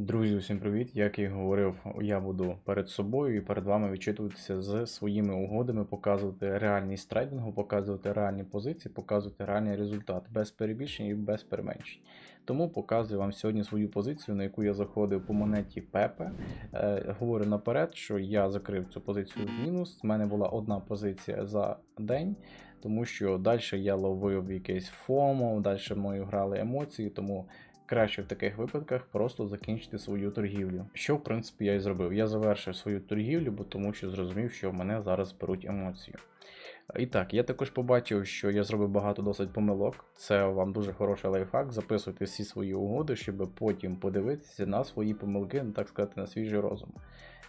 Друзі, усім привіт! Як і говорив, я буду перед собою і перед вами відчитуватися з своїми угодами, показувати реальність трейдингу, показувати реальні позиції, показувати реальний результат без перебільшень і без переменшень. Тому показую вам сьогодні свою позицію, на яку я заходив по монеті Пепе. Е, говорю наперед, що я закрив цю позицію в мінус. У мене була одна позиція за день, тому що далі я ловив якесь ФОМО, далі мною грали емоції, тому краще в таких випадках просто закінчити свою торгівлю. Що, в принципі, я і зробив. Я завершив свою торгівлю, бо тому що зрозумів, що в мене зараз беруть емоції. І так, я також побачив, що я зробив багато досить помилок. Це вам дуже хороший лайфхак. Записуйте всі свої угоди, щоб потім подивитися на свої помилки, ну так сказати, на свіжий розум.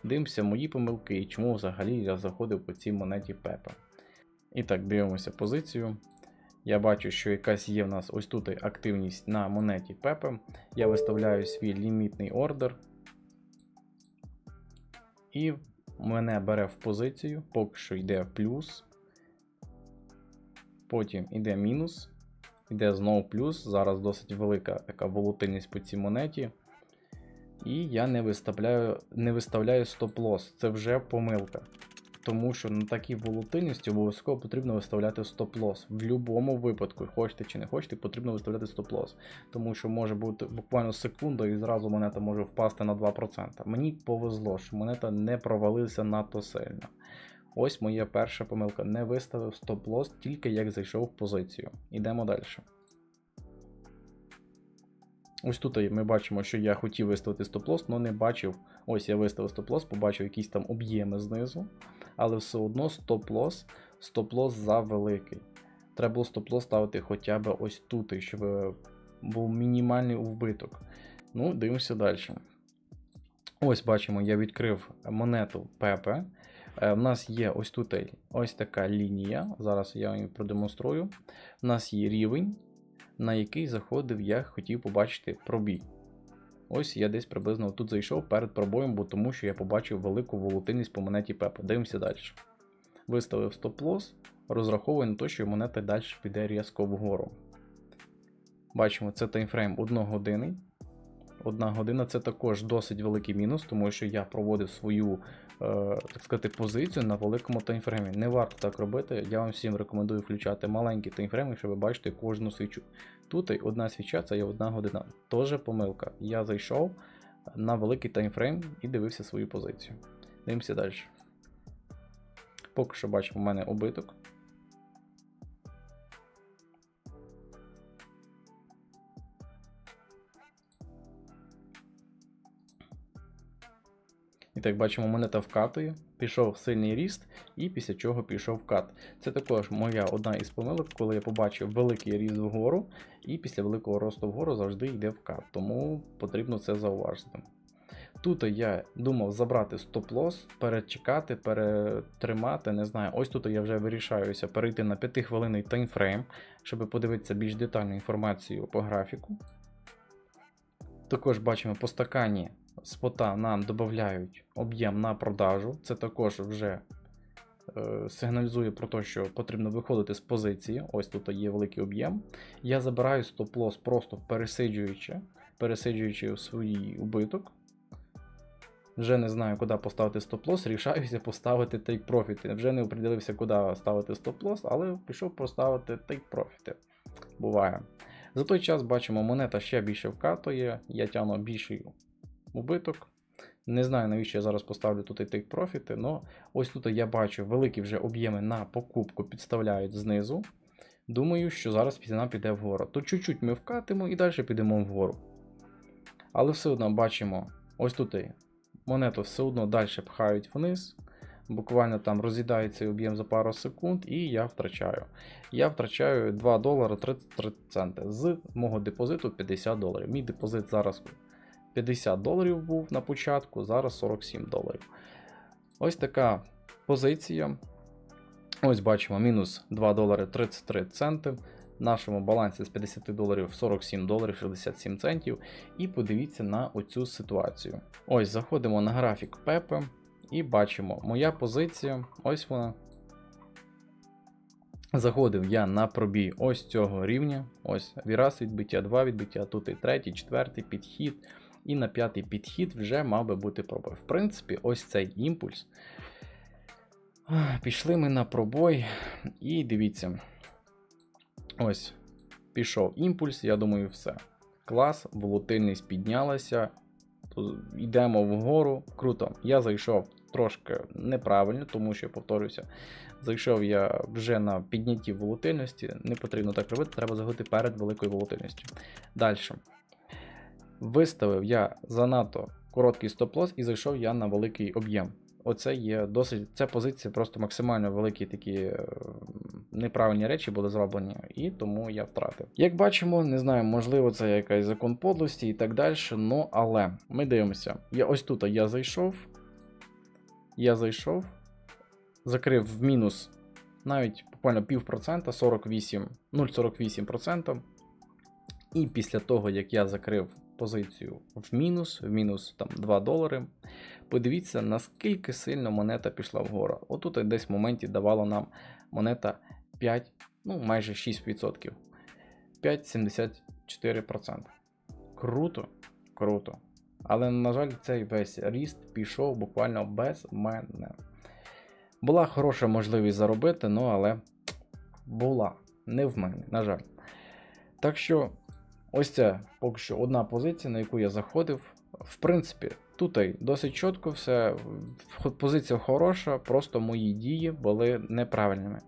Дивимося мої помилки і чому взагалі я заходив по цій монеті Пепа. І так, дивимося позицію. Я бачу, що якась є в нас ось тут активність на монеті Пепе. Я виставляю свій лімітний ордер. І мене бере в позицію, поки що йде плюс. Потім йде мінус. Йде знову плюс. Зараз досить велика така волатильність по цій монеті. І я не виставляю не виставляю стоп-лосс. Це вже помилка. Тому що на такій волатильності обов'язково потрібно виставляти стоп-лосс. В будь-якому випадку, хочете чи не хочете, потрібно виставляти стоп-лосс. Тому що може бути буквально секунда і зразу монета може впасти на 2%. Мені повезло, що монета не провалилася надто сильно. Ось моя перша помилка. Не виставив стоп-лосс тільки як зайшов в позицію. Йдемо далі. Ось тут ми бачимо, що я хотів виставити стоп-лосс, але не бачив. Ось я виставив стоп-лосс, побачив якісь там об'єми знизу, але все одно стоп-лосс, стоп-лосс завеликий. Треба було стоп-лосс ставити хоча б ось тут, щоб був мінімальний вбиток. Ну, дивимося далі. Ось бачимо, я відкрив монету Пепе. У нас є ось тут ось така лінія. Зараз я її продемонструю. У нас є рівень, на який заходив, я хотів побачити пробій. Ось я десь приблизно тут зайшов перед пробоєм, бо тому що я побачив велику волатильність по монеті Пепа. Дивимося далі. Виставив стоп-лосс, розраховую на те, що монета далі піде різко вгору. Бачимо, це таймфрейм 1 години. Одна година це також досить великий мінус, тому що я проводив свою так сказати, позицію на великому таймфреймі. Не варто так робити. Я вам всім рекомендую включати маленькі таймфрейми, щоб ви бачите кожну свічу. Тут одна свіча це є одна година. Тоже помилка. Я зайшов на великий таймфрейм і дивився свою позицію. Дивимося далі. Поки що бачимо, у мене обиток. І так бачимо, монета вкатує, пішов сильний ріст, і після чого пішов вкат. Це також моя одна із помилок, коли я побачив великий ріст вгору, і після великого росту вгору завжди йде вкат, тому потрібно це зауважити. Тут я думав забрати стоп-лосс, перечекати, перетримати, не знаю. Ось тут я вже вирішаюся перейти на 5 хвилинний таймфрейм, щоб подивитися більш детальну інформацію по графіку. Також бачимо по стакані спота нам додають об'єм на продажу. Це також вже е, сигналізує про те, що потрібно виходити з позиції. Ось тут є великий об'єм. Я забираю стоп-лосс, просто пересиджуючи, пересиджуючи в свій убиток. Вже не знаю, куди поставити стоп-лосс, рішаюся поставити take profit. Вже не оприділився, куди ставити стоп-лосс, але пішов поставити take profit. Буває. За той час бачимо, монета ще більше вкатує, я тягну більший убиток. Не знаю, навіщо я зараз поставлю тут і take profit, але ось тут я бачу великі вже об'єми на покупку підставляють знизу. Думаю, що зараз ціна піде вгору. То чуть-чуть ми вкатимо і далі підемо вгору. Але все одно бачимо, ось тут монету все одно далі пхають вниз. Буквально там роз'їдає цей об'єм за пару секунд, і я втрачаю. Я втрачаю 2 долари 33 центи з мого депозиту 50 доларів. Мій депозит зараз 50 доларів був на початку, зараз 47 доларів. Ось така позиція. Ось бачимо мінус 2 долари 33 центи. В нашому балансі з 50 доларів 47 доларів 67 центів. І подивіться на оцю ситуацію. Ось заходимо на графік Пепе і бачимо, моя позиція, ось вона. Заходив я на пробій ось цього рівня. Ось раз відбиття, два відбиття, тут і третій, четвертий підхід. І на п'ятий підхід вже мав би бути пробой. В принципі, ось цей імпульс. Пішли ми на пробой, і дивіться. Ось, пішов імпульс, я думаю, все. Клас, волатильність піднялася. Йдемо вгору. Круто. Я зайшов трошки неправильно, тому що, повторюся, зайшов я вже на піднятті волатильності. Не потрібно так робити, треба заходити перед великою волатильністю. Далі. Виставив я занадто короткий стоп-лосс і зайшов я на великий об'єм. Оце є досить. Ця позиція просто максимально великі такі е, неправильні речі були зроблені, і тому я втратив. Як бачимо, не знаю, можливо, це якийсь закон подлості і так далі. Ну але ми дивимося. Я ось тут я зайшов. Я зайшов, закрив в мінус навіть буквально пів процента, 48, 0,48%. І після того, як я закрив позицію в мінус, в мінус там 2 долари, подивіться, наскільки сильно монета пішла вгору. Отут десь в моменті давала нам монета 5, ну майже 6%. 5,74%. Круто, круто. Але, на жаль, цей весь ріст пішов буквально без мене. Була хороша можливість заробити, ну але була. Не в мене, на жаль. Так що, ось це поки що одна позиція, на яку я заходив. В принципі, тут досить чітко все. Позиція хороша, просто мої дії були неправильними.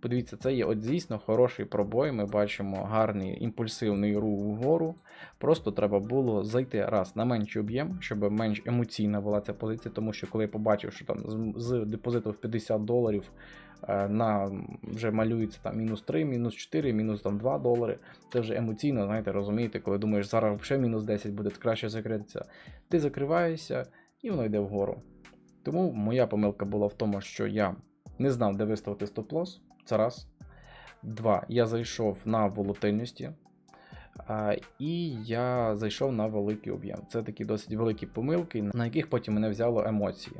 Подивіться, це є от дійсно хороший пробой. Ми бачимо гарний імпульсивний рух вгору. Просто треба було зайти раз на менший об'єм, щоб менш емоційна була ця позиція, тому що коли я побачив, що там з, депозиту в 50 доларів е, на вже малюється там мінус 3, мінус 4, мінус там 2 долари. Це вже емоційно, знаєте, розумієте, коли думаєш, зараз ще мінус 10 буде краще закритися. Ти закриваєшся і воно йде вгору. Тому моя помилка була в тому, що я не знав, де виставити стоп-лосс. Це раз. Два. Я зайшов на волатильності. І я зайшов на великий об'єм. Це такі досить великі помилки, на яких потім мене взяло емоції.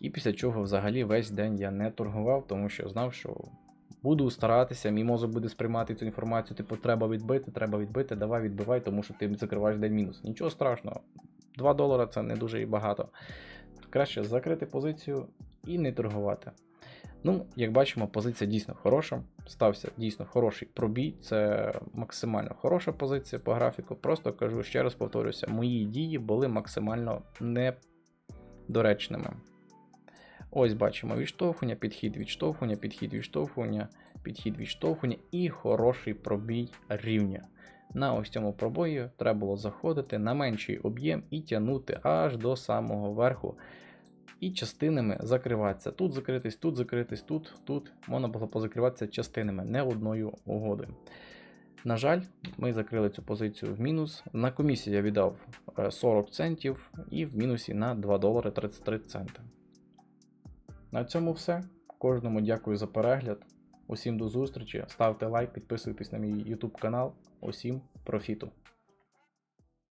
І після чого взагалі весь день я не торгував, тому що знав, що буду старатися, мій мозок буде сприймати цю інформацію, типу, треба відбити, треба відбити, давай відбивай, тому що ти закриваєш день мінус. Нічого страшного. 2 долара це не дуже і багато. Краще закрити позицію і не торгувати. Ну, як бачимо, позиція дійсно хороша. Стався дійсно хороший пробій. Це максимально хороша позиція по графіку. Просто кажу, ще раз повторюся, мої дії були максимально недоречними. Ось бачимо відштовхування, підхід відштовхування, підхід відштовхування, підхід відштовхування і хороший пробій рівня. На ось цьому пробої треба було заходити на менший об'єм і тягнути аж до самого верху. І частинами закриватися. Тут закритись, тут закритись, тут, тут. Можна було позакриватися частинами, не одною угодою. На жаль, ми закрили цю позицію в мінус. На комісії я віддав е, 40 центів і в мінусі на 2 долари 33 центи. На цьому все. Кожному дякую за перегляд. Усім до зустрічі. Ставте лайк, підписуйтесь на мій YouTube канал. Усім профіту!